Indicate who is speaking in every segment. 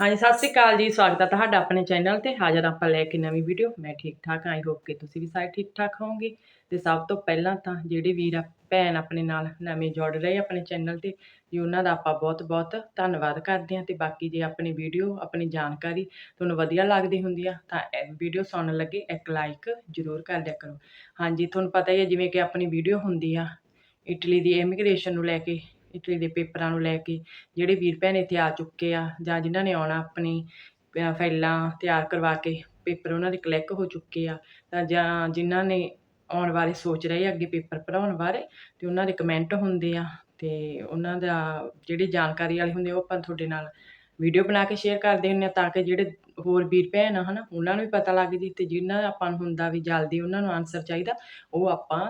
Speaker 1: ਹਾਂਜੀ, ਸਤਿ ਸ਼੍ਰੀ ਅਕਾਲ ਜੀ, ਸਵਾਗਤ ਹੈ ਤੁਹਾਡਾ ਆਪਣੇ ਚੈਨਲ ਤੇ। ਹਾਜ਼ਰ ਆਪਾਂ ਲੈ ਕੇ ਨਵੀਂ ਵੀਡੀਓ। ਮੈਂ ਠੀਕ ਠਾਕ ਆਈ ਹੋਪ ਕਿ ਤੁਸੀਂ ਵੀ ਸਾਰੇ ਠੀਕ ਠਾਕ ਹੋਵੋਗੇ। ਤੇ ਸਭ ਤੋਂ ਪਹਿਲਾਂ ਤਾਂ ਜਿਹੜੇ ਵੀਰ ਆ, ਭੈਣ ਆਪਣੇ ਨਾਲ ਨਵੇਂ ਜੁੜ ਰਹੇ ਆਪਣੇ ਚੈਨਲ ਤੇ, ਜੀ ਉਹਨਾਂ ਦਾ ਆਪਾਂ ਬਹੁਤ ਬਹੁਤ ਧੰਨਵਾਦ ਕਰਦੇ ਹਾਂ। ਤੇ ਬਾਕੀ ਜੇ ਆਪਣੀ ਵੀਡੀਓ, ਆਪਣੀ ਜਾਣਕਾਰੀ ਤੁਹਾਨੂੰ ਵਧੀਆ ਲੱਗਦੀ ਹੁੰਦੀ ਆ, ਤਾਂ ਇਹ ਵੀਡੀਓ ਸੁਣਨ ਲੱਗੇ, ਇੱਕ ਲਾਈਕ ਜ਼ਰੂਰ ਕਰ ਦਿਆ ਕਰੋ। ਹਾਂਜੀ, ਤੁਹਾਨੂੰ ਪਤਾ ਹੀ ਹੈ ਜਿਵੇਂ ਕਿ ਆਪਣੀ ਵੀਡੀਓ ਹੁੰਦੀ ਆ, ਇਟਲੀ ਦੀ ਇਮੀਗ੍ਰੇਸ਼ਨ ਨੂੰ ਲੈ ਕੇ ਇਟਲੀ ਦੇ ਪੇਪਰਾਂ ਨੂੰ ਲੈ ਕੇ ਜਿਹੜੇ ਵੀਰ ਭੈਣ ਇੱਥੇ ਆ ਚੁੱਕੇ ਆ ਜਾਂ ਜਿਨ੍ਹਾਂ ਨੇ ਆਉਣਾ ਆਪਣੀ ਫਾਈਲਾਂ ਤਿਆਰ ਕਰਵਾ ਕੇ ਪੇਪਰ ਉਹਨਾਂ ਦੇ ਕਲਿੱਕ ਹੋ ਚੁੱਕੇ ਆ ਤਾਂ ਜਾਂ ਜਿਨ੍ਹਾਂ ਨੇ ਆਉਣ ਬਾਰੇ ਸੋਚ ਰਹੇ ਆ ਅੱਗੇ ਪੇਪਰ ਭਰਾਉਣ ਬਾਰੇ ਤੇ ਉਹਨਾਂ ਦੇ ਕਮੈਂਟ ਹੁੰਦੇ ਆ ਤੇ ਉਹਨਾਂ ਦਾ ਜਿਹੜੀ ਜਾਣਕਾਰੀ ਵਾਲੇ ਹੁੰਦੇ ਆ, ਉਹ ਆਪਾਂ ਤੁਹਾਡੇ ਨਾਲ ਵੀਡੀਓ ਬਣਾ ਕੇ ਸ਼ੇਅਰ ਕਰਦੇ ਹੁੰਦੇ ਆ ਤਾਂ ਕਿ ਜਿਹੜੇ ਹੋਰ ਵੀਰ ਭੈਣ ਆ ਹਨਾ ਉਹਨਾਂ ਨੂੰ ਵੀ ਪਤਾ ਲੱਗ ਜੀ ਤੇ ਜਿਨ੍ਹਾਂ ਆਪਾਂ ਨੂੰ ਹੁੰਦਾ ਵੀ ਜਲਦੀ ਉਹਨਾਂ ਨੂੰ ਆਨਸਰ ਚਾਹੀਦਾ ਉਹ ਆਪਾਂ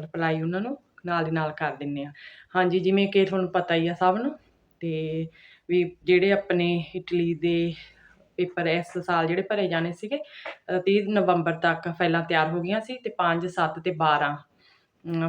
Speaker 1: ਰਿਪਲਾਈ ਉਹਨਾਂ ਨੂੰ ਨਾਲ ਦੀ ਨਾਲ ਕਰ ਦਿੰਨੇ ਆ। ਹਾਂਜੀ ਜਿਵੇਂ ਕਿ ਤੁਹਾਨੂੰ ਪਤਾ ਹੀ ਆ ਸਭ ਨੂੰ ਤੇ ਵੀ ਜਿਹੜੇ ਆਪਣੇ ਇਟਲੀ ਦੇ ਪੇਪਰ ਇਸ ਸਾਲ ਜਿਹੜੇ ਭਰੇ ਜਾਣੇ ਸੀਗੇ ਅ, 30 ਨਵੰਬਰ ਤੱਕ ਫਾਈਲਾਂ ਤਿਆਰ ਹੋ ਗਈਆਂ ਸੀ ਤੇ 5 7 ਤੇ 12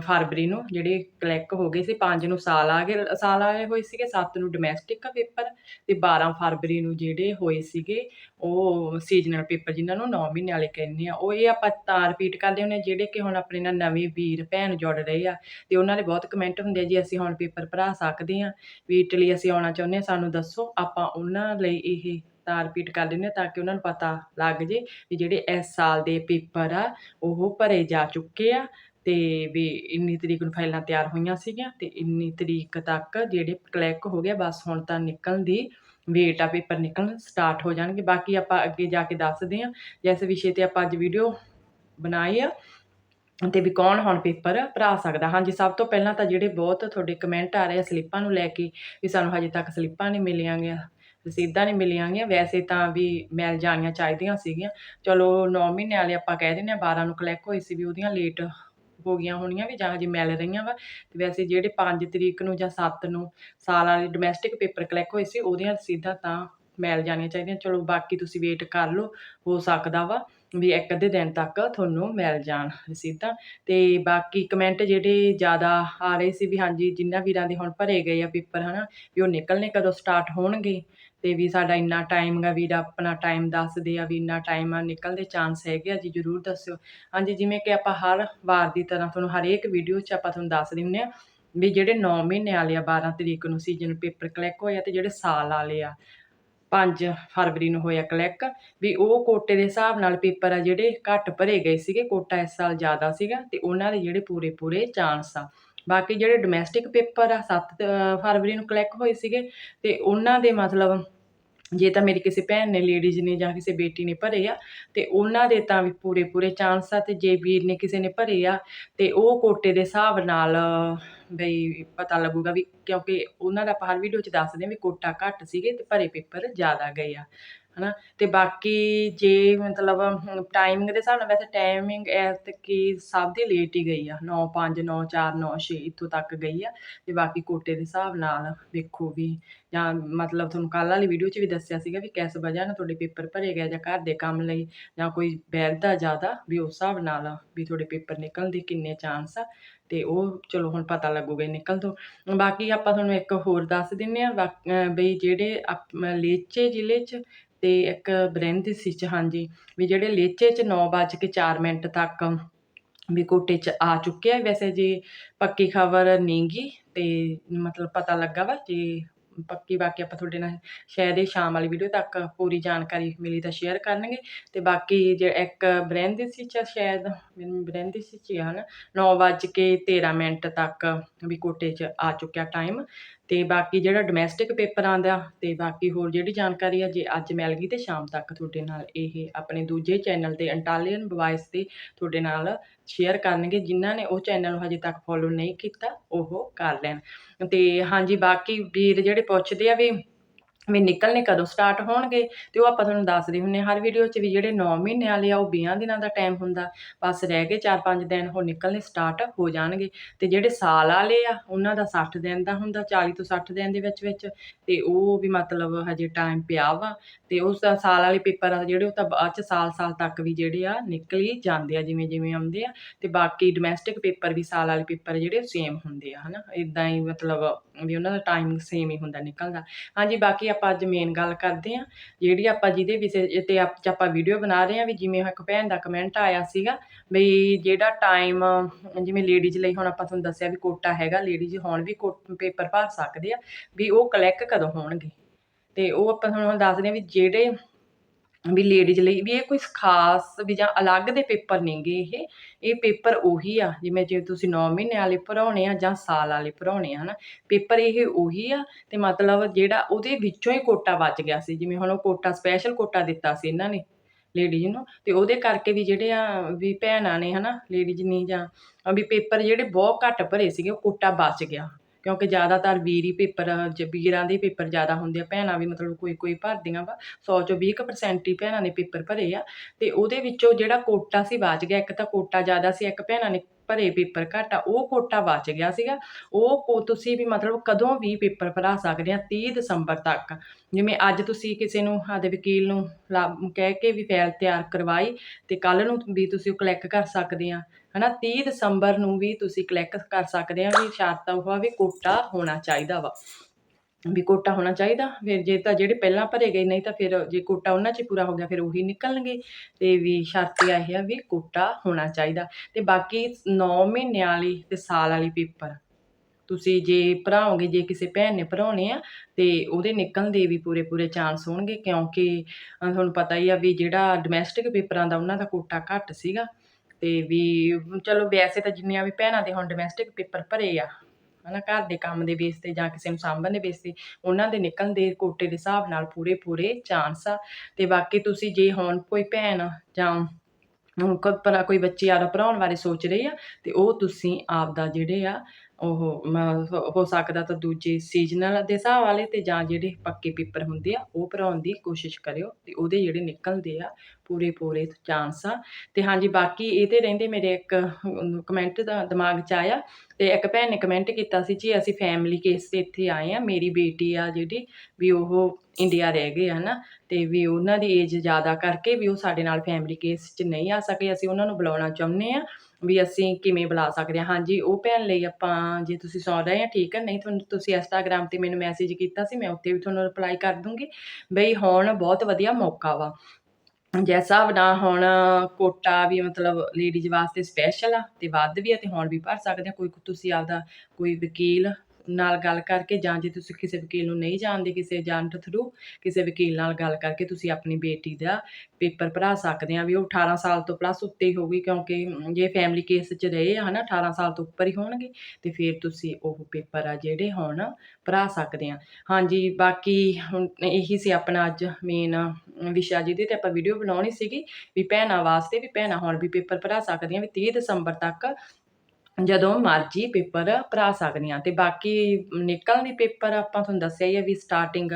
Speaker 1: ਫਰਵਰੀ ਨੂੰ ਜਿਹੜੇ ਕਲੈਕ ਹੋ ਗਏ ਸੀ 5 ਨੂੰ ਸਾਲ ਆ ਗਏ, ਸਾਲ ਆਏ ਹੋਏ ਸੀਗੇ 7 ਨੂੰ ਡੋਮੈਸਟਿਕ ਪੇਪਰ ਤੇ 12 ਫਰਵਰੀ ਨੂੰ ਜਿਹੜੇ ਹੋਏ ਸੀਗੇ, ਉਹ ਸੀਜ਼ਨਲ ਪੇਪਰ ਜਿਨ੍ਹਾਂ ਨੂੰ 9 ਮਹੀਨੇ ਵਾਲੇ ਕਹਿੰਦੇ ਆ, ਉਹ ਇਹ ਆਪਾਂ ਤਾਂ ਰਿਪੀਟ ਕਰਦੇ ਹੁੰਦੇ ਜਿਹੜੇ ਕਿ ਹੁਣ ਆਪਣੇ ਨਾਲ ਨਵੇਂ ਵੀਰ, ਭੈਣ ਜੁੜ ਰਹੇ ਆ, ਤੇ ਉਹਨਾਂ ਦੇ ਬਹੁਤ ਕਮੈਂਟ ਹੁੰਦੇ ਆ, ਜੀ ਅਸੀਂ ਹੁਣ ਪੇਪਰ ਭਰਾ ਸਕਦੇ ਆ, ਵੀ ਇਟਲੀ ਅਸੀਂ ਆਉਣਾ ਚਾਹੁੰਦੇ ਆ, ਸਾਨੂੰ ਦੱਸੋ, ਆਪਾਂ ਉਹਨਾਂ ਲਈ ਇਹ ਤਾਂ ਰਿਪੀਟ ਕਰ ਦਿੰਦੇ ਆ, ਤਾਂ ਕਿ ਉਹਨਾਂ ਨੂੰ ਪਤਾ ਲੱਗ ਜੇ ਵੀ ਜਿਹੜੇ ਇਸ ਸਾਲ ਦੇ ਪੇਪਰ ਆ, ਉਹ ਭਰੇ ਜਾ ਚੁੱਕੇ ਆ ਤੇ ਵੀ ਇੰਨੀ ਤਰੀਕ ਨੂੰ ਫਾਈਲਾਂ ਤਿਆਰ ਹੋਈਆਂ ਸੀਗੀਆਂ ਤੇ ਇੰਨੀ ਤਰੀਕ ਤੱਕ ਜਿਹੜੇ ਕਲਿੱਕ ਹੋ ਗਿਆ ਬਸ ਹੁਣ ਤਾਂ ਨਿਕਲਣ ਦੀ ਵੇਟ ਆ ਪੇਪਰ ਨਿਕਲਣ ਸਟਾਰਟ ਹੋ ਜਾਣਗੇ। ਬਾਕੀ ਆਪਾਂ ਅੱਗੇ ਜਾ ਕੇ ਦੱਸਦੇ ਹਾਂ। ਜਿਸ ਵਿਸ਼ੇ ਤੇ ਆਪਾਂ ਅੱਜ ਵੀਡੀਓ ਬਣਾਈ ਆ, ਤੇ ਵੀ ਕੌਣ ਹੁਣ ਪੇਪਰ ਭਰਾ ਸਕਦਾ। ਹਾਂਜੀ, ਸਭ ਤੋਂ ਪਹਿਲਾਂ ਤਾਂ ਜਿਹੜੇ ਬਹੁਤ ਤੁਹਾਡੇ ਕਮੈਂਟ ਆ ਰਹੇ ਆ ਸਲਿੱਪਾਂ ਨੂੰ ਲੈ ਕੇ, ਵੀ ਸਾਨੂੰ ਹਜੇ ਤੱਕ ਸਲਿੱਪਾਂ ਨਹੀਂ ਮਿਲੀਆਂ ਗੀਆਂ ਰਸੀਦਾਂ ਨਹੀਂ ਮਿਲੀਆਂ ਗੀਆਂ ਵੈਸੇ ਤਾਂ ਵੀ ਮਿਲ ਜਾਣੀਆਂ ਚਾਹੀਦੀਆਂ ਸੀਗੀਆਂ। ਚਲੋ 9 ਮਹੀਨੇ ਵਾਲੇ ਆਪਾਂ ਕਹਿ ਦਿੰਦੇ ਆ 12 ਨੂੰ ਕਲੈਕ ਹੋਈ ਸੀ ਵੀ ਉਹਦੀਆਂ ਲੇਟ ਹੋ ਗਈਆਂ ਹੋਣੀਆਂ ਵੀ ਜਾਂ ਹਜੇ ਮਿਲ ਰਹੀਆਂ ਵਾ। ਤੇ ਵੈਸੇ ਜਿਹੜੇ 5 ਤਰੀਕ ਨੂੰ ਜਾਂ 7 ਨੂੰ ਸਾਲ ਵਾਲੇ ਡੋਮੈਸਟਿਕ ਪੇਪਰ ਕਲੈਕ ਹੋਏ ਸੀ ਉਹਦੀਆਂ ਰਸੀਦਾਂ ਤਾਂ ਮਿਲ ਜਾਣੀਆਂ ਚਾਹੀਦੀਆਂ। ਚਲੋ ਬਾਕੀ ਤੁਸੀਂ ਵੇਟ ਕਰ ਲਓ, ਹੋ ਸਕਦਾ ਵਾ ਵੀ ਇੱਕ ਅੱਧੇ ਦਿਨ ਤੱਕ ਤੁਹਾਨੂੰ ਮਿਲ ਜਾਣ ਰਸੀਦਾਂ ਤੇ ਬਾਕੀ ਕਮੈਂਟ ਜਿਹੜੇ ਜ਼ਿਆਦਾ ਆ ਰਹੇ ਸੀ ਵੀ ਹਾਂਜੀ ਜਿਨ੍ਹਾਂ ਵੀਰਾਂ ਦੇ ਹੁਣ ਭਰੇ ਗਏ ਆ ਪੇਪਰ ਹਨਾ, ਵੀ ਉਹ ਨਿਕਲਣੇ ਕਦੋਂ ਸਟਾਰਟ ਹੋਣਗੇ? ਤੇ ਵੀ ਸਾਡਾ ਇੰਨਾ ਟਾਈਮ ਗਾ, ਵੀਰ ਆਪਣਾ ਟਾਈਮ ਦੱਸਦੇ ਆ ਵੀ ਇੰਨਾ ਟਾਈਮ ਆ, ਨਿਕਲਦੇ ਚਾਂਸ ਹੈਗੇ ਆ ਜੀ, ਜਰੂਰ ਦੱਸਿਓ। ਹਾਂਜੀ, ਜਿਵੇਂ ਕਿ ਆਪਾਂ ਹਰ ਵਾਰ ਦੀ ਤਰ੍ਹਾਂ ਤੁਹਾਨੂੰ ਹਰੇਕ ਵੀਡੀਓ 'ਚ ਆਪਾਂ ਤੁਹਾਨੂੰ ਦੱਸਦੇ ਦਿੰਦੇ ਆ ਵੀ ਜਿਹੜੇ 9 ਮਹੀਨੇ ਵਾਲੇ ਆ 12 ਤਰੀਕ ਨੂੰ ਸੀਜ਼ਨ ਪੇਪਰ ਕਲਿੱਕ ਹੋਏ ਆ ਤੇ ਜਿਹੜੇ ਸਾਲ ਵਾਲੇ ਆ 5 ਫਰਵਰੀ ਨੂੰ ਹੋਇਆ ਕਲਿੱਕ ਵੀ ਉਹ ਕੋਟੇ ਦੇ ਹਿਸਾਬ ਨਾਲ ਪੇਪਰ ਆ ਜਿਹੜੇ ਘੱਟ ਭਰੇ ਗਏ ਸੀਗੇ ਕੋਟਾ ਇਸ ਸਾਲ ਜ਼ਿਆਦਾ ਸੀਗਾ ਤੇ ਉਹਨਾਂ ਦੇ ਜਿਹੜੇ ਪੂਰੇ ਪੂਰੇ ਚਾਂਸ ਆ। ਬਾਕੀ ਜਿਹੜੇ ਡੋਮੈਸਟਿਕ ਪੇਪਰ ਆ 7 ਫਰਵਰੀ ਨੂੰ ਕਲਿੱਕ ਹੋਏ ਸੀਗੇ ਤੇ ਉਹਨਾਂ ਦੇ ਮਤਲਬ ਜੇ ਤਾਂ ਮੇਰੀ ਕਿਸੇ ਭੈਣ ਨੇ ਲੇਡੀਜ਼ ਨੇ ਜਾਂ ਕਿਸੇ ਬੇਟੀ ਨੇ ਭਰੇ ਆ, ਤੇ ਉਹਨਾਂ ਦੇ ਤਾਂ ਵੀ ਪੂਰੇ ਪੂਰੇ ਚਾਂਸ ਆ ਤੇ ਜੇ ਵੀਰ ਨੇ ਕਿਸੇ ਨੇ ਭਰੇ ਆ, ਤੇ ਉਹ ਕੋਟੇ ਦੇ ਹਿਸਾਬ ਨਾਲ, ਬਈ ਪਤਾ ਲੱਗੂਗਾ ਵੀ ਕਿਉਂਕਿ ਉਹਨਾਂ ਦਾ ਆਪਾਂ ਹਰ ਵੀਡੀਓ 'ਚ ਦੱਸਦੇ ਆ ਵੀ ਕੋਟਾ ਘੱਟ ਸੀਗੇ ਤੇ ਭਰੇ ਪੇਪਰ ਜ਼ਿਆਦਾ ਗਏ ਆ। ਹਨਾ? ਤੇ ਬਾਕੀ ਜੇ ਮਤਲਬ ਟਾਈਮਿੰਗ ਦੇ ਹਿਸਾਬ ਨਾਲ ਵੈਸੇ ਟਾਈਮਿੰਗ ਐਤਕੀ ਸਭ ਦੀ ਲੇਟ ਹੀ ਗਈ ਆ। 9 5 9 4 9 6 ਇੱਥੋਂ ਤੱਕ ਗਈ ਆ। ਤੇ ਬਾਕੀ ਕੋਟੇ ਦੇ ਹਿਸਾਬ ਨਾਲ ਵੇਖੋ ਵੀ, ਜਾਂ ਮਤਲਬ ਤੁਹਾਨੂੰ ਕੱਲ੍ਹ ਵਾਲੀ ਵੀਡੀਓ 'ਚ ਵੀ ਦੱਸਿਆ ਸੀਗਾ ਵੀ ਕਿਸ ਵਜ੍ਹਾ ਨਾਲ ਤੁਹਾਡੇ ਪੇਪਰ ਭਰੇ ਗਏ ਜਾਂ ਘਰ ਦੇ ਕੰਮ ਲਈ ਜਾਂ ਕੋਈ ਬੈਲਦਾ ਜ਼ਿਆਦਾ ਵੀ ਉਸ ਹਿਸਾਬ ਨਾਲ ਵੀ ਤੁਹਾਡੇ ਪੇਪਰ ਨਿਕਲਣ ਦੇ ਕਿੰਨੇ ਚਾਂਸ ਆ। ਤੇ ਉਹ ਚਲੋ ਹੁਣ ਪਤਾ ਲੱਗੂਗਾ ਹੀ ਨਿਕਲ ਤੋਂ। ਬਾਕੀ ਆਪਾਂ ਤੁਹਾਨੂੰ ਇੱਕ ਹੋਰ ਦੱਸ ਦਿੰਨੇ ਆ ਬਈ ਜਿਹੜੇ ਆਪ- ਲੇਚੇ ਜ਼ਿਲ੍ਹੇ 'ਚ ਤੇ ਇੱਕ ਬਰੈਂਦਿਸੀ 'ਚ, ਹਾਂਜੀ, ਵੀ ਜਿਹੜੇ ਲੇਚੇ 'ਚ 9:04 ਮਿੰਟ ਤੱਕ ਵੀ ਕੋਟੇ 'ਚ ਆ ਚੁੱਕੇ ਆ ਵੈਸੇ ਜੀ ਪੱਕੀ ਖਬਰ ਨਹੀਂਗੀ ਤੇ ਮਤਲਬ ਪਤਾ ਲੱਗਾ ਵਾ, ਜੇ ਪੱਕੀ ਬਾਕੀ ਆਪਾਂ ਤੁਹਾਡੇ ਨਾਲ ਸ਼ਾਇਦ ਇਹ ਸ਼ਾਮ ਵਾਲੀ ਵੀਡੀਓ ਤੱਕ ਪੂਰੀ ਜਾਣਕਾਰੀ ਮਿਲੀ ਤਾਂ ਸ਼ੇਅਰ ਕਰਨਗੇ। ਤੇ ਬਾਕੀ ਜੇ ਇੱਕ ਬ੍ਰੈਂਦੀ ਬਰੈਂਦਿਸੀ 'ਚ ਸ਼ਾਇਦ, ਮੈਨੂੰ ਬਰੈਂਦਿਸੀ 'ਚ ਹੀ ਆ ਹਨਾ 9:13 ਮਿੰਟ ਤੱਕ ਵੀ ਕੋਟੇ 'ਚ ਆ ਚੁੱਕਿਆ ਟਾਈਮ ਅਤੇ ਬਾਕੀ ਜਿਹੜਾ ਡੋਮੈਸਟਿਕ ਪੇਪਰਾਂ ਦਾ ਅਤੇ ਬਾਕੀ ਹੋਰ ਜਿਹੜੀ ਜਾਣਕਾਰੀ ਆ ਜੇ ਅੱਜ ਮਿਲ ਗਈ ਤਾਂ ਸ਼ਾਮ ਤੱਕ ਤੁਹਾਡੇ ਨਾਲ ਇਹ ਆਪਣੇ ਦੂਜੇ ਚੈਨਲ ਤੇ ਅੰਟਾਲੀਅਨ ਵੌਇਸ ਤੇ ਤੁਹਾਡੇ ਨਾਲ ਸ਼ੇਅਰ ਕਰਨਗੇ, ਜਿਨ੍ਹਾਂ ਨੇ ਉਹ ਚੈਨਲ ਨੂੰ ਹਜੇ ਤੱਕ ਫੋਲੋ ਨਹੀਂ ਕੀਤਾ, ਉਹ ਕਰ ਲੈਣ। ਅਤੇ ਹਾਂਜੀ, ਬਾਕੀ ਵੀਰ ਜਿਹੜੇ ਪੁੱਛਦੇ ਆ ਵੀ ਵੀ ਨਿਕਲਣੇ ਕਦੋਂ ਸਟਾਰਟ ਹੋਣਗੇ ਤੇ ਉਹ ਆਪਾਂ ਤੁਹਾਨੂੰ ਦੱਸਦੇ ਹੁੰਨੇ ਹਰ ਵੀਡੀਓ 'ਚ ਵੀ ਜਿਹੜੇ 9 ਮਹੀਨੇ ਵਾਲੇ ਆ, ਉਹ 20 ਦਿਨਾਂ ਦਾ ਟਾਈਮ ਹੁੰਦਾ। ਬਸ ਰਹਿ ਗਏ 4-5 ਦਿਨ, ਉਹ ਨਿਕਲਣੇ ਸਟਾਰਟ ਹੋ ਜਾਣਗੇ। ਤੇ ਜਿਹੜੇ ਸਾਲ ਵਾਲੇ ਆ, ਉਹਨਾਂ ਦਾ 60 ਦਿਨ ਦਾ ਹੁੰਦਾ 40 ਤੋਂ 60 ਦਿਨ ਦੇ ਵਿੱਚ ਵਿੱਚ। ਤੇ ਉਹ ਵੀ ਮਤਲਬ ਹਜੇ ਟਾਈਮ ਪਿਆ ਵਾ। ਤੇ ਉਸ ਦਾ ਸਾਲ ਵਾਲੇ ਪੇਪਰ ਆ ਜਿਹੜੇ, ਉਹ ਤਾਂ ਬਾਅਦ ਚ ਸਾਲ-ਸਾਲ ਤੱਕ ਵੀ ਜਿਹੜੇ ਆ, ਨਿਕਲ ਹੀ ਜਾਂਦੇ ਆ, ਜਿਵੇਂ ਜਿਵੇਂ ਆਉਂਦੇ ਆ। ਤੇ ਬਾਕੀ ਡੋਮੈਸਟਿਕ ਪੇਪਰ ਵੀ ਸਾਲ ਵਾਲੇ ਪੇਪਰ ਜਿਹੜੇ ਸੇਮ ਹੁੰਦੇ ਆ, ਹਨਾ। ਇਦਾਂ ਹੀ ਮਤਲਬ ਵੀ ਉਹਨਾਂ ਦਾ ਟਾਈਮ ਸੇਮ ਹੀ ਹੁੰਦਾ ਨਿਕਲਦਾ। ਹਾਂਜੀ, ਬਾਕੀ ਆਪਾਂ ਅੱਜ ਮੇਨ ਗੱਲ ਕਰਦੇ ਹਾਂ, ਜਿਹੜੀ ਆਪਾਂ ਜਿਹਦੇ ਵਿਸ਼ੇ ਤੇ ਆਪਾਂ ਵੀਡੀਓ ਬਣਾ ਰਹੇ ਹਾਂ ਵੀ ਜਿਵੇਂ ਇੱਕ ਭੈਣ ਦਾ ਕਮੈਂਟ ਆਇਆ ਸੀਗਾ ਵੀ ਜਿਹੜਾ ਟਾਈਮ ਜਿਵੇਂ ਲੇਡੀਜ਼ ਲਈ ਹੁਣ ਆਪਾਂ ਤੁਹਾਨੂੰ ਦੱਸਿਆ ਵੀ ਕੋਟਾ ਹੈਗਾ ਲੇਡੀਜ਼ ਹੁਣ ਵੀ ਪੇਪਰ ਭਰ ਸਕਦੇ ਆ ਵੀ ਉਹ ਕਲੈਕ ਕਦੋਂ ਹੋਣਗੇ। ਤੇ ਉਹ ਆਪਾਂ ਤੁਹਾਨੂੰ ਹੁਣ ਦੱਸਦੇ ਹਾਂ ਵੀ ਜਿਹੜੇ ਵੀ ਲੇਡੀਜ਼ ਲਈ ਵੀ ਇਹ ਕੋਈ ਖਾਸ ਵੀ ਜਾਂ ਅਲੱਗ ਦੇ ਪੇਪਰ ਨਹੀਂਗੇ ਇਹ। ਇਹ ਪੇਪਰ ਉਹੀ ਆ, ਜਿਵੇਂ ਜੇ ਤੁਸੀਂ 9 ਮਹੀਨੇ ਵਾਲੇ ਭਰਾਉਣੇ ਆ ਜਾਂ ਸਾਲ ਵਾਲੇ ਭਰਾਉਣੇ ਆ, ਹਨਾ। ਪੇਪਰ ਇਹ ਉਹੀ ਆ ਤੇ ਮਤਲਬ ਜਿਹੜਾ ਉਹਦੇ ਵਿੱਚੋਂ ਹੀ ਕੋਟਾ ਬਚ ਗਿਆ ਸੀ, ਜਿਵੇਂ ਹੁਣ ਉਹ ਕੋਟਾ ਸਪੈਸ਼ਲ ਕੋਟਾ ਦਿੱਤਾ ਸੀ ਇਹਨਾਂ ਨੇ ਲੇਡੀਜ਼ ਨੂੰ ਤੇ ਉਹਦੇ ਕਰਕੇ ਵੀ ਜਿਹੜੇ ਆ ਵੀ ਭੈਣਾਂ ਨੇ, ਹਨਾ ਲੇਡੀਜ਼ ਨਹੀਂ ਜਾਂ ਵੀ ਪੇਪਰ ਜਿਹੜੇ ਬਹੁਤ ਘੱਟ ਭਰੇ ਸੀਗੇ, ਉਹ ਕੋਟਾ ਬਚ ਗਿਆ। ਕਿਉਂਕਿ ਜ਼ਿਆਦਾਤਰ ਵੀਰ ਹੀ ਪੇਪਰ, ਜ ਵੀਰਾਂ ਦੇ ਪੇਪਰ ਜ਼ਿਆਦਾ ਹੁੰਦੇ ਆ, ਭੈਣਾਂ ਵੀ ਮਤਲਬ ਕੋਈ ਕੋਈ ਭਰਦੀਆਂ ਵਾ 100 ਚੋਂ 20 ਕੁ percent ਹੀ ਭੈਣਾਂ ਨੇ ਪੇਪਰ ਭਰੇ ਆ। ਤੇ ਉਹਦੇ ਵਿੱਚੋਂ ਜਿਹੜਾ ਕੋਟਾ ਸੀ ਬਚ ਗਿਆ, ਇੱਕ ਤਾਂ ਕੋਟਾ ਜ਼ਿਆਦਾ ਸੀ, ਇੱਕ ਭੈਣਾਂ ਨੇ ਭਰੇ ਪੇਪਰ ਘੱਟ ਆ, ਉਹ ਕੋਟਾ ਬਚ ਗਿਆ ਸੀਗਾ। ਉਹ ਕੋ, ਤੁਸੀਂ ਵੀ ਮਤਲਬ ਕਦੋਂ ਵੀ ਪੇਪਰ ਭਰਾ ਸਕਦੇ ਆ 30 ਦਸੰਬਰ ਤੱਕ। ਜਿਵੇਂ ਅੱਜ ਤੁਸੀਂ ਕਿਸੇ ਨੂੰ ਆਦੇ ਵਕੀਲ ਨੂੰ ਲਾ- ਕਹਿ ਕੇ ਵੀ ਫਾਈਲ ਤਿਆਰ ਕਰਵਾਈ, ਤੇ ਕੱਲ ਨੂੰ ਵੀ ਤੁਸੀਂ ਉਹ ਕਲੈਕ ਕਰ ਸਕਦੇ ਆ। ਹਨਾ 30 ਦਸੰਬਰ ਨੂੰ ਵੀ ਤੁਸੀਂ ਕਲੈਕ ਕਰ ਸਕਦੇ ਆ ਵੀ ਸ਼ਰਤ ਉਹ ਆ ਵੀ ਕੋਟਾ ਹੋਣਾ ਚਾਹੀਦਾ ਵਾ। ਵੀ ਕੋਟਾ ਹੋਣਾ ਚਾਹੀਦਾ, ਫਿਰ ਜੇ ਤਾਂ ਜਿਹੜੇ ਪਹਿਲਾਂ ਭਰੇ ਗਏ, ਨਹੀਂ ਤਾਂ ਫਿਰ ਜੇ ਕੋਟਾ ਉਹਨਾਂ 'ਚ ਪੂਰਾ ਹੋ ਗਿਆ, ਫਿਰ ਉਹੀ ਨਿਕਲਣਗੇ। ਤੇ ਵੀ ਸ਼ਰਤ ਇਹ ਆ ਵੀ ਕੋਟਾ ਹੋਣਾ ਚਾਹੀਦਾ। ਤੇ ਬਾਕੀ 9 ਮਹੀਨਿਆਂ ਵਾਲੀ ਤੇ ਸਾਲ ਵਾਲੀ ਪੇਪਰ, ਤੁਸੀਂ ਜੇ ਭਰਾਓਗੇ, ਜੇ ਕਿਸੇ ਭੈਣ ਨੇ ਭਰਾਉਣੇ ਆ, ਤੇ ਉਹਦੇ ਨਿਕਲਣ ਦੇ ਵੀ ਪੂਰੇ ਪੂਰੇ ਚਾਂਸ ਹੋਣਗੇ, ਕਿਉਂਕਿ ਤੁਹਾਨੂੰ ਪਤਾ ਹੀ ਆ ਵੀ ਜਿਹੜਾ ਡੋਮੈਸਟਿਕ ਪੇਪਰਾਂ ਦਾ ਉਹਨਾਂ ਦਾ ਕੋਟਾ ਘੱਟ ਸੀਗਾ। ਤੇ ਵੀ ਚਲੋ ਵੈਸੇ ਤਾਂ ਜਿੰਨੀਆਂ ਵੀ ਭੈਣਾਂ ਦੇ ਹੁਣ ਡੋਮੈਸਟਿਕ ਪੇਪਰ ਭਰੇ ਆ, ਹਨਾ ਘਰ ਦੇ ਕੰਮ ਦੇ ਬੇਸ ਤੇ ਜਾਂ ਕਿਸੇ ਨੂੰ ਸਾਂਭਣ ਦੇ ਬੇਸ ਤੇ, ਉਹਨਾਂ ਦੇ ਨਿਕਲਣ ਦੇ ਕੋਟੇ ਦੇ ਹਿਸਾਬ ਨਾਲ ਪੂਰੇ ਪੂਰੇ ਚਾਂਸ ਆ। ਤੇ ਬਾਕੀ ਤੁਸੀਂ ਜੇ ਹੁਣ ਕੋਈ ਭੈਣ ਜਾਂ ਕੋਈ ਭਰਾ, ਕੋਈ ਬੱਚੇ ਆਦਾ ਭਰਾਉਣ ਬਾਰੇ ਸੋਚ ਰਹੇ ਆ, ਤੇ ਉਹ ਤੁਸੀਂ ਆਪ ਦਾ ਜਿਹੜੇ ਆ, ਉਹ ਹੋ- ਹੋ ਸਕਦਾ ਤਾਂ ਦੂਜੇ ਸੀਜ਼ਨਲ ਦੇ ਹਿਸਾਬ ਵਾਲੇ ਤੇ ਜਾਂ ਜਿਹੜੇ ਪੱਕੇ ਪੇਪਰ ਹੁੰਦੇ ਆ, ਉਹ ਭਰਾਉਣ ਦੀ ਕੋਸ਼ਿਸ਼ ਕਰਿਓ ਤੇ ਉਹਦੇ ਜਿਹੜੇ ਨਿਕਲਦੇ ਆ ਪੂਰੇ ਪੂਰੇ ਚਾਂਸ ਆ। ਤੇ ਹਾਂਜੀ, ਬਾਕੀ ਇਹ ਤੇ ਰਹਿੰਦੇ ਮੇਰੇ ਇੱਕ ਕਮੈਂਟ ਦਾ ਦਿਮਾਗ 'ਚ ਆਇਆ ਤੇ ਇੱਕ ਭੈਣ ਨੇ ਕਮੈਂਟ ਕੀਤਾ ਸੀ ਜੀ, ਅਸੀਂ ਫੈਮਿਲੀ ਕੇਸ ਤੇ ਇੱਥੇ ਆਏ ਆ, ਮੇਰੀ ਬੇਟੀ ਆ ਜਿਹੜੀ ਵੀ ਉਹ ਇੰਡੀਆ ਰਹਿ ਗਏ ਆ ਹਨਾ ਤੇ ਵੀ ਉਹਨਾਂ ਦੀ ਏਜ ਜ਼ਿਆਦਾ ਕਰਕੇ ਵੀ ਉਹ ਸਾਡੇ ਨਾਲ ਫੈਮਿਲੀ ਕੇਸ 'ਚ ਨਹੀਂ ਆ ਸਕੇ, ਅਸੀਂ ਉਹਨਾਂ ਨੂੰ ਬੁਲਾਉਣਾ ਚਾਹੁੰਦੇ ਆ ਵੀ ਅਸੀਂ ਕਿਵੇਂ ਬੁਲਾ ਸਕਦੇ ਹਾਂ ਹਾਂਜੀ, ਉਹ ਭੈਣ ਲਈ ਆਪਾਂ ਜੇ ਤੁਸੀਂ ਸੁਣ ਰਹੇ ਆ, ਠੀਕ ਹੈ ਨਹੀਂ ਤੁਹਾਨੂੰ ਤੁਸੀਂ ਇੰਸਟਾਗ੍ਰਾਮ ਤੇ ਮੈਨੂੰ ਮੈਸੇਜ ਕੀਤਾ ਸੀ, ਮੈਂ ਉੱਥੇ ਵੀ ਤੁਹਾਨੂੰ ਰਿਪਲਾਈ ਕਰ ਦੂੰਗੀ। ਬਈ ਹੁਣ ਬਹੁਤ ਵਧੀਆ ਮੌਕਾ ਵਾ। ਜਿਸ ਹਿਸਾਬ ਨਾਲ ਹੁਣ ਕੋਟਾ ਵੀ ਮਤਲਬ ਲੇਡੀਜ਼ ਵਾਸਤੇ ਸਪੈਸ਼ਲ ਆ ਤੇ ਵੱਧ ਵੀ ਆ ਤੇ ਹੁਣ ਵੀ ਭਰ ਸਕਦੇ ਆ। ਕੋਈ ਤੁਸੀਂ ਆਪਦਾ ਕੋਈ ਵਕੀਲ ਨਾਲ ਗੱਲ ਕਰਕੇ ਜਾਂ ਜੇ ਤੁਸੀਂ ਕਿਸੇ ਵਕੀਲ ਨੂੰ ਨਹੀਂ ਜਾਣਦੇ ਕਿਸੇ ਏਜੰਟ ਥਰੂ ਕਿਸੇ ਵਕੀਲ ਨਾਲ ਗੱਲ ਕਰਕੇ ਤੁਸੀਂ ਆਪਣੀ ਬੇਟੀ ਦਾ ਪੇਪਰ ਭਰਾ ਸਕਦੇ ਆ ਵੀ ਉਹ 18 ਸਾਲ ਤੋਂ ਪਲੱਸ ਉੱਤੇ ਹੀ ਹੋਊਗੀ ਕਿਉਂਕਿ ਜੇ ਫੈਮਿਲੀ ਕੇਸ 'ਚ ਰਹੇ ਆ ਹਨਾ 18 ਸਾਲ ਤੋਂ ਉੱਪਰ ਹੀ ਹੋਣਗੇ, ਤੇ ਫਿਰ ਤੁਸੀਂ ਉਹ ਪੇਪਰ ਆ ਜਿਹੜੇ ਹੁਣ ਭਰਾ ਸਕਦੇ ਆ। ਹਾਂਜੀ, ਬਾਕੀ ਹੁਣ ਇਹੀ ਸੀ ਆਪਣਾ ਅੱਜ ਮੇਨ ਵਿਸ਼ਾ ਜਿਹਦੇ ਤੇ ਆਪਾਂ ਵੀਡੀਓ ਬਣਾਉਣੀ ਸੀਗੀ ਵੀ ਭੈਣਾਂ ਵਾਸਤੇ ਵੀ ਭੈਣਾਂ ਹੁਣ ਵੀ ਪੇਪਰ ਭਰਾ ਸਕਦੀਆਂ ਵੀ 30 ਦਸੰਬਰ ਤੱਕ ਜਦੋਂ ਮਰਜ਼ੀ ਪੇਪਰ ਭਰਾ ਸਕਦੀਆਂ ਅਤੇ ਬਾਕੀ ਨਿਕਲਣ ਦੀ ਪੇਪਰ ਆਪਾਂ ਤੁਹਾਨੂੰ ਦੱਸਿਆ ਹੀ ਹੈ ਵੀ ਸਟਾਰਟਿੰਗ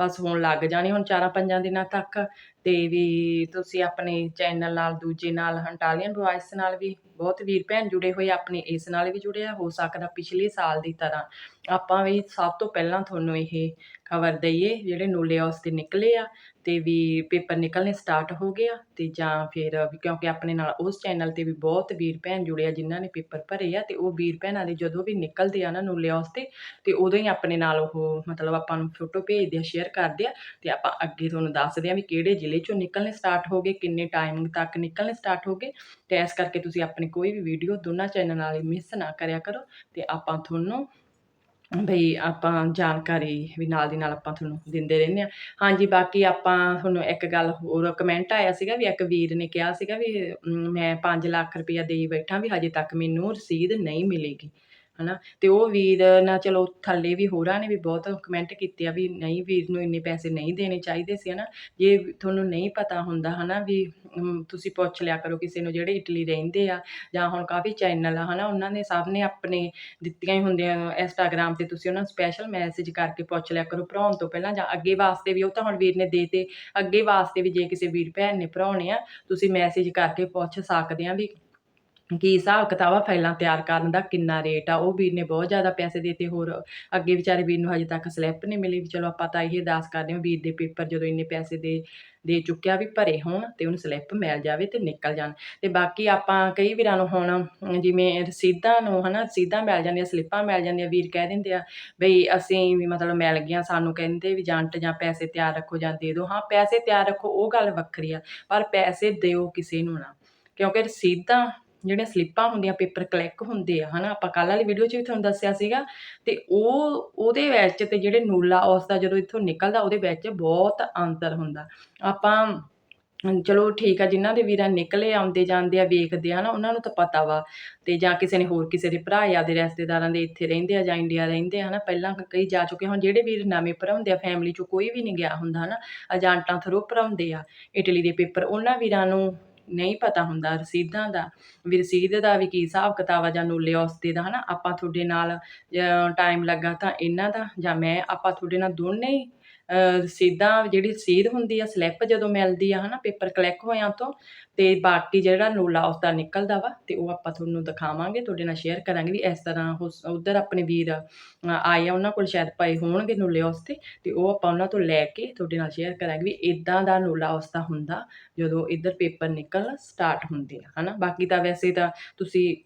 Speaker 1: ਬਸ ਹੁਣ ਲੱਗ ਜਾਣੀ, ਹੁਣ ਚਾਰਾਂ ਪੰਜਾਂ ਦਿਨਾਂ ਤੱਕ। ਅਤੇ ਵੀ ਤੁਸੀਂ ਆਪਣੇ ਚੈਨਲ ਨਾਲ, ਦੂਜੇ ਨਾਲ, ਹੰਟਾਲੀਅਨ ਵੌਇਸ ਨਾਲ ਵੀ ਬਹੁਤ ਵੀਰ ਭੈਣ ਜੁੜੇ ਹੋਏ ਆਪਣੇ ਇਸ ਨਾਲ ਵੀ ਜੁੜੇ ਆ ਹੋ ਸਕਦਾ ਪਿਛਲੇ ਸਾਲ ਦੀ ਤਰ੍ਹਾਂ। ਆਪਾਂ ਵੀ ਸਭ ਤੋਂ ਪਹਿਲਾਂ ਤੁਹਾਨੂੰ ਇਹ ਖਬਰ ਦਈਏ, ਜਿਹੜੇ ਨੂਲੇ ਨੂਲਿਆਸ ਦੇ ਨਿਕਲੇ ਆ ਤੇ ਵੀ ਪੇਪਰ ਨਿਕਲਣੇ ਸਟਾਰਟ ਹੋ ਗਏ ਆ ਤੇ ਜਾਂ ਫਿਰ ਵੀ ਕਿਉਂਕਿ ਆਪਣੇ ਨਾਲ ਉਸ ਚੈਨਲ ਤੇ ਵੀ ਬਹੁਤ ਵੀਰ ਭੈਣ ਜੁੜੇ ਆ ਜਿਨ੍ਹਾਂ ਨੇ ਪੇਪਰ ਭਰੇ ਆ ਤੇ ਉਹ ਵੀਰ ਭੈਣਾਂ ਦੇ ਜਦੋਂ ਵੀ ਨਿਕਲਦੇ ਆ ਨਾ ਨੂਲਿਆਸ ਤੇ ਤੇ ਉਦੋਂ ਹੀ ਆਪਣੇ ਨਾਲ ਉਹ ਮਤਲਬ ਆਪਾਂ ਨੂੰ ਫੋਟੋ ਭੇਜਦੇ ਆ, ਸ਼ੇਅਰ ਕਰਦੇ ਆ ਤੇ ਆਪਾਂ ਅੱਗੇ ਤੁਹਾਨੂੰ ਦੱਸਦੇ ਆ ਵੀ ਕਿਹੜੇ ਜ਼ਿਲ੍ਹੇ ਚੋਂ ਨਿਕਲਣੇ ਸਟਾਰਟ ਹੋ ਗਏ, ਕਿੰਨੇ ਟਾਈਮ ਤੱਕ ਨਿਕਲਣੇ ਸਟਾਰਟ ਹੋ ਗਏ ਤੇ ਇਸ ਕਰਕੇ ਤੁਸੀਂ ਆਪਣੀ ਕੋਈ ਵੀ ਵੀਡੀਓ ਦੋਨਾਂ ਚੈਨਲ ਨਾਲ ਮਿਸ ਨਾ ਕਰਿਆ ਕਰੋ ਤੇ ਆਪਾਂ ਤੁਹਾਨੂੰ ਬਈ ਆਪਾਂ ਜਾਣਕਾਰੀ ਵੀ ਨਾਲ ਦੀ ਨਾਲ ਆਪਾਂ ਤੁਹਾਨੂੰ ਦਿੰਦੇ ਰਹਿੰਦੇ ਆ ਹਾਂਜੀ, ਬਾਕੀ ਆਪਾਂ ਤੁਹਾਨੂੰ ਇੱਕ ਗੱਲ ਹੋਰ ਕਮੈਂਟ ਆਇਆ ਸੀਗਾ ਵੀ ਇੱਕ ਵੀਰ ਨੇ ਕਿਹਾ ਸੀਗਾ ਵੀ ਮੈਂ 5 ਲੱਖ ਰੁਪਇਆ ਦੇਈ ਬੈਠਾ ਵੀ ਹਜੇ ਤੱਕ ਮੈਨੂੰ ਰਸੀਦ ਨਹੀਂ ਮਿਲੇਗੀ। ਹਨਾ, ਤੇ ਉਹ ਵੀਰ ਨਾ ਚਲੋ ਥੱਲੇ ਵੀ ਹੋਰਾਂ ਨੇ ਵੀ ਬਹੁਤ ਕਮੈਂਟ ਕੀਤੇ ਆ ਵੀ ਨਹੀਂ ਵੀਰ ਨੂੰ ਇੰਨੇ ਪੈਸੇ ਨਹੀਂ ਦੇਣੇ ਚਾਹੀਦੇ ਸੀ ਹਨਾ, ਜੇ ਤੁਹਾਨੂੰ ਨਹੀਂ ਪਤਾ ਹੁੰਦਾ ਹਨਾ ਵੀ ਤੁਸੀਂ ਪੁੱਛ ਲਿਆ ਕਰੋ ਕਿਸੇ ਨੂੰ ਜਿਹੜੇ ਇਟਲੀ ਰਹਿੰਦੇ ਆ ਜਾਂ ਹੁਣ ਕਾਫੀ ਚੈਨਲ ਆ ਹਨਾ, ਉਹਨਾਂ ਨੇ ਸਭ ਨੇ ਆਪਣੇ ਦਿੱਤੀਆਂ ਹੀ ਹੁੰਦੀਆਂ ਇੰਸਟਾਗ੍ਰਾਮ ਤੇ ਤੁਸੀਂ ਉਹਨਾਂ ਨੂੰ ਸਪੈਸ਼ਲ ਮੈਸੇਜ ਕਰਕੇ ਪੁੱਛ ਲਿਆ ਕਰੋ ਭਰਾਉਣ ਤੋਂ ਪਹਿਲਾਂ ਜਾਂ ਅੱਗੇ ਵਾਸਤੇ ਵੀ, ਉਹ ਤਾਂ ਹੁਣ ਵੀਰ ਨੇ ਦੇਤੇ ਅੱਗੇ ਵਾਸਤੇ ਵੀ ਜੇ ਕਿਸੇ ਵੀਰ ਭੈਣ ਨੇ ਭਰਾਉਣੇ ਆ, ਤੁਸੀਂ ਮੈਸੇਜ ਕਰਕੇ ਪੁੱਛ ਸਕਦੇ ਆ ਵੀ ਕੀ ਹਿਸਾਬ ਕਿਤਾਬ ਆ ਫਾਈਲਾਂ ਤਿਆਰ ਕਰਨ ਦਾ, ਕਿੰਨਾ ਰੇਟ ਆ, ਉਹ ਵੀਰ ਨੇ ਬਹੁਤ ਜ਼ਿਆਦਾ ਪੈਸੇ ਦੇਤੇ, ਹੋਰ ਅੱਗੇ ਵਿਚਾਰੇ ਵੀਰ ਨੂੰ ਹਜੇ ਤੱਕ ਸਲਿੱਪ ਨਹੀਂ ਮਿਲੀ ਵੀ ਚਲੋ ਆਪਾਂ ਤਾਂ ਇਹ ਅਰਦਾਸ ਕਰਦੇ ਹਾਂ ਵੀਰ ਦੇ ਪੇਪਰ ਜਦੋਂ ਇੰਨੇ ਪੈਸੇ ਦੇ ਦੇ ਚੁੱਕਿਆ ਵੀ ਭਰੇ ਹੋਣ ਤੇ ਉਹਨੂੰ ਸਲਿੱਪ ਮਿਲ ਜਾਵੇ ਤੇ ਨਿਕਲ ਜਾਣ। ਤੇ ਬਾਕੀ ਆਪਾਂ ਕਈ ਵੀਰਾਂ ਨੂੰ ਹੁਣ ਜਿਵੇਂ ਰਸੀਦਾਂ ਨੂੰ ਹਨਾ ਰਸੀਦਾਂ ਮਿਲ ਜਾਂਦੀਆਂ ਸਲਿੱਪਾਂ ਮਿਲ ਜਾਂਦੀਆਂ, ਵੀਰ ਕਹਿ ਦਿੰਦੇ ਆ ਬਈ ਅਸੀਂ ਵੀ ਮਤਲਬ ਮਿਲ ਗਈਆਂ, ਸਾਨੂੰ ਕਹਿੰਦੇ ਵੀ ਜੰਟ ਜਾਂ ਪੈਸੇ ਤਿਆਰ ਰੱਖੋ ਜਾਂ ਦੇ ਦਿਓ। ਹਾਂ, ਪੈਸੇ ਤਿਆਰ ਰੱਖੋ, ਉਹ ਗੱਲ ਵੱਖਰੀ ਆ, ਪਰ ਪੈਸੇ ਦਿਓ ਕਿਸੇ ਨੂੰ ਨਾ। ਕਿਉਂਕਿ ਰਸੀਦਾਂ ਜਿਹੜੀਆਂ ਸਲਿੱਪਾਂ ਹੁੰਦੀਆਂ, ਪੇਪਰ ਕਲਿੱਕ ਹੁੰਦੇ ਆ, ਹਨਾ? ਆਪਾਂ ਕੱਲ੍ਹ ਵਾਲੀ ਵੀਡੀਓ 'ਚ ਵੀ ਤੁਹਾਨੂੰ ਦੱਸਿਆ ਸੀਗਾ ਤੇ ਉਹ, ਉਹਦੇ ਵਿੱਚ ਤੇ ਜਿਹੜੇ ਨੂਲਾ ਉਸ ਦਾ ਜਦੋਂ ਇੱਥੋਂ ਨਿਕਲਦਾ, ਉਹਦੇ ਵਿੱਚ ਬਹੁਤ ਅੰਤਰ ਹੁੰਦਾ। ਆਪਾਂ ਚਲੋ ਠੀਕ ਆ, ਜਿਨ੍ਹਾਂ ਦੇ ਵੀਰਾਂ ਨਿਕਲੇ, ਆਉਂਦੇ ਜਾਂਦੇ ਆ, ਵੇਖਦੇ ਆ ਨਾ ਉਹਨਾਂ ਨੂੰ ਤਾਂ ਪਤਾ ਵਾ। ਤੇ ਜਾਂ ਕਿਸੇ ਨੇ ਹੋਰ ਕਿਸੇ ਦੇ ਭਰਾ ਜਾਂ ਦੇ ਰਿਸ਼ਤੇਦਾਰਾਂ ਦੇ ਇੱਥੇ ਰਹਿੰਦੇ ਆ ਜਾਂ ਇੰਡੀਆ ਰਹਿੰਦੇ ਆ, ਹਨਾ? ਪਹਿਲਾਂ ਕਈ ਜਾ ਚੁੱਕੇ ਹੁਣ, ਜਿਹੜੇ ਵੀਰ ਨਵੇਂ ਭਰਾਉਂਦੇ ਆ ਫੈਮਿਲੀ 'ਚੋਂ ਕੋਈ ਵੀ ਨਹੀਂ ਗਿਆ ਹੁੰਦਾ, ਹਨਾ? ਏਜੰਟਾਂ ਥਰੂ ਭਰਾਉਂਦੇ ਆ ਇਟਲੀ ਦੇ ਪੇਪਰ, ਉਹਨਾਂ ਵੀਰਾਂ ਨੂੰ ਨਹੀਂ ਪਤਾ ਹੁੰਦਾ ਰਸੀਦਾਂ ਦਾ, ਵੀ ਰਸੀਦ ਦਾ ਵੀ ਕੀ ਹਿਸਾਬ ਕਿਤਾਬ ਆ ਜਾਂ ਨੂਲੇ ਔਸਤੇ ਦਾ, ਹਨਾ? ਆਪਾਂ ਤੁਹਾਡੇ ਨਾਲ ਟਾਈਮ ਲੱਗਾ ਤਾਂ ਇਹਨਾਂ ਦਾ, ਜਾਂ ਮੈਂ, ਆਪਾਂ ਤੁਹਾਡੇ ਨਾਲ ਦੋਨੇ ਹੀ ਰਸੀਦਾਂ ਜਿਹੜੀ ਰਸੀਦ ਹੁੰਦੀ ਆ ਸਲਿੱਪ ਜਦੋਂ ਮਿਲਦੀ ਆ, ਹਨਾ ਪੇਪਰ ਕਲੈਕ ਹੋਇਆਂ ਤੋਂ, ਤੇ ਬਾਕੀ ਜਿਹੜਾ ਨੂਲਾ ਉਸਦਾ ਨਿਕਲਦਾ ਵਾ, ਤੇ ਉਹ ਆਪਾਂ ਤੁਹਾਨੂੰ ਦਿਖਾਵਾਂਗੇ, ਤੁਹਾਡੇ ਨਾਲ ਸ਼ੇਅਰ ਕਰਾਂਗੇ ਵੀ ਇਸ ਤਰ੍ਹਾਂ ਉਧਰ ਆਪਣੇ ਵੀਰ ਆਏ ਆ, ਉਹਨਾਂ ਕੋਲ ਸ਼ਾਇਦ ਪਏ ਹੋਣਗੇ ਨੂਲੇ ਉਸਤੇ ਤੇ ਉਹ ਆਪਾਂ ਉਹਨਾਂ ਤੋਂ ਲੈ ਕੇ ਤੁਹਾਡੇ ਨਾਲ ਸ਼ੇਅਰ ਕਰਾਂਗੇ ਵੀ ਇਦਾਂ ਦਾ ਨੂਲਾ ਉਸਦਾ ਹੁੰਦਾ ਜਦੋਂ ਇੱਧਰ ਪੇਪਰ ਨਿਕਲ ਸਟਾਰਟ ਹੁੰਦੇ ਆ, ਹਨਾ, ਬਾਕੀ ਤਾਂ ਵੈਸੇ ਤਾਂ ਤੁਸੀਂ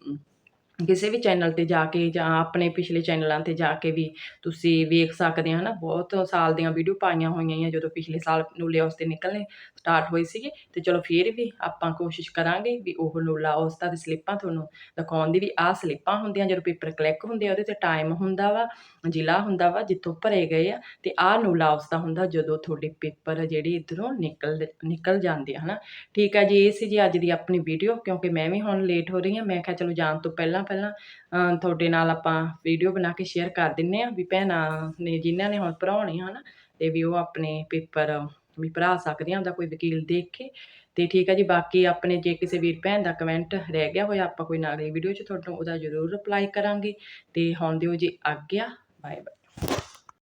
Speaker 1: ਕਿਸੇ ਵੀ ਚੈਨਲ ਤੇ ਜਾ ਕੇ ਜਾਂ ਆਪਣੇ ਪਿਛਲੇ ਚੈਨਲਾਂ ਤੇ ਜਾ ਕੇ ਵੀ ਤੁਸੀਂ ਵੇਖ ਸਕਦੇ ਹੋ ਹੈ ਨਾ ਬਹੁਤ ਸਾਲ ਦੀਆਂ ਵੀਡੀਓ ਪਾਈਆਂ ਹੋਈਆਂ ਆ, ਜਦੋਂ ਪਿਛਲੇ ਸਾਲ ਨੂਲੇ ਉਸ ਤੇ ਨਿਕਲਣੇ ਸਟਾਰਟ ਹੋਏ ਸੀਗੇ। ਅਤੇ ਚਲੋ ਫਿਰ ਵੀ ਆਪਾਂ ਕੋਸ਼ਿਸ਼ ਕਰਾਂਗੇ ਵੀ ਉਹ ਨੂਲਾ ਉਸ ਦਾ ਦੀ ਸਲਿੱਪਾਂ ਤੁਹਾਨੂੰ ਦਿਖਾਉਣ ਦੀ ਵੀ ਆਹ ਸਲਿੱਪਾਂ ਹੁੰਦੀਆਂ, ਜਦੋਂ ਪੇਪਰ ਕਲਿੱਕ ਹੁੰਦੇ ਆ ਉਹਦੇ ਤੇ ਟਾਈਮ ਹੁੰਦਾ ਵਾ, ਜ਼ਿਲ੍ਹਾ ਹੁੰਦਾ ਵਾ, ਜਿੱਥੋਂ ਭਰੇ ਗਏ ਆ ਅਤੇ ਆਹ ਨੂਲਾ ਉਸ ਹੁੰਦਾ ਜਦੋਂ ਤੁਹਾਡੇ ਪੇਪਰ ਜਿਹੜੇ ਇਧਰੋਂ ਨਿਕਲ ਨਿਕਲ ਜਾਂਦੇ ਆ ਹੈ ਨਾ ਠੀਕ ਆ ਜੀ, ਇਹ ਸੀ ਜੀ ਅੱਜ ਦੀ ਆਪਣੀ ਵੀਡੀਓ ਕਿਉਂਕਿ ਮੈਂ ਵੀ ਹੁਣ ਲੇਟ ਹੋ ਰਹੀ ਹਾਂ, ਮੈਂ ਕਿਹਾ ਚਲੋ ਜਾਣ ਤੋਂ ਪਹਿਲਾਂ ਪਹਿਲਾਂ ਤੁਹਾਡੇ ਨਾਲ ਆਪਾਂ ਵੀਡੀਓ ਬਣਾ ਕੇ ਸ਼ੇਅਰ ਕਰ ਦਿੰਨੇ ਆ ਵੀ ਭੈਣਾਂ ਨੇ ਜਿਨ੍ਹਾਂ ਨੇ ਹੁਣ ਭਰਾਉਣੇ ਹਨ, ਤੇ ਵੀ ਉਹ ਆਪਣੇ ਪੇਪਰ ਵੀ ਭਰਾ ਸਕਦੇ ਆ ਉਹਦਾ ਕੋਈ ਵਕੀਲ ਦੇਖ ਕੇ। ਤੇ ਠੀਕ ਹੈ ਜੀ, ਬਾਕੀ ਆਪਣੇ ਜੇ ਕਿਸੇ ਵੀਰ ਭੈਣ ਦਾ ਕਮੈਂਟ ਰਹਿ ਗਿਆ ਹੋਇਆ, ਆਪਾਂ ਕੋਈ ਨਾ ਅਗਲੀ ਵੀਡੀਓ 'ਚ ਤੁਹਾਨੂੰ ਉਹਦਾ ਜ਼ਰੂਰ ਰਿਪਲਾਈ ਕਰਾਂਗੇ। ਤੇ ਹੁਣ ਦਿਓ ਜੀ ਆਗਿਆ ਬਾਏ ਬਾਏ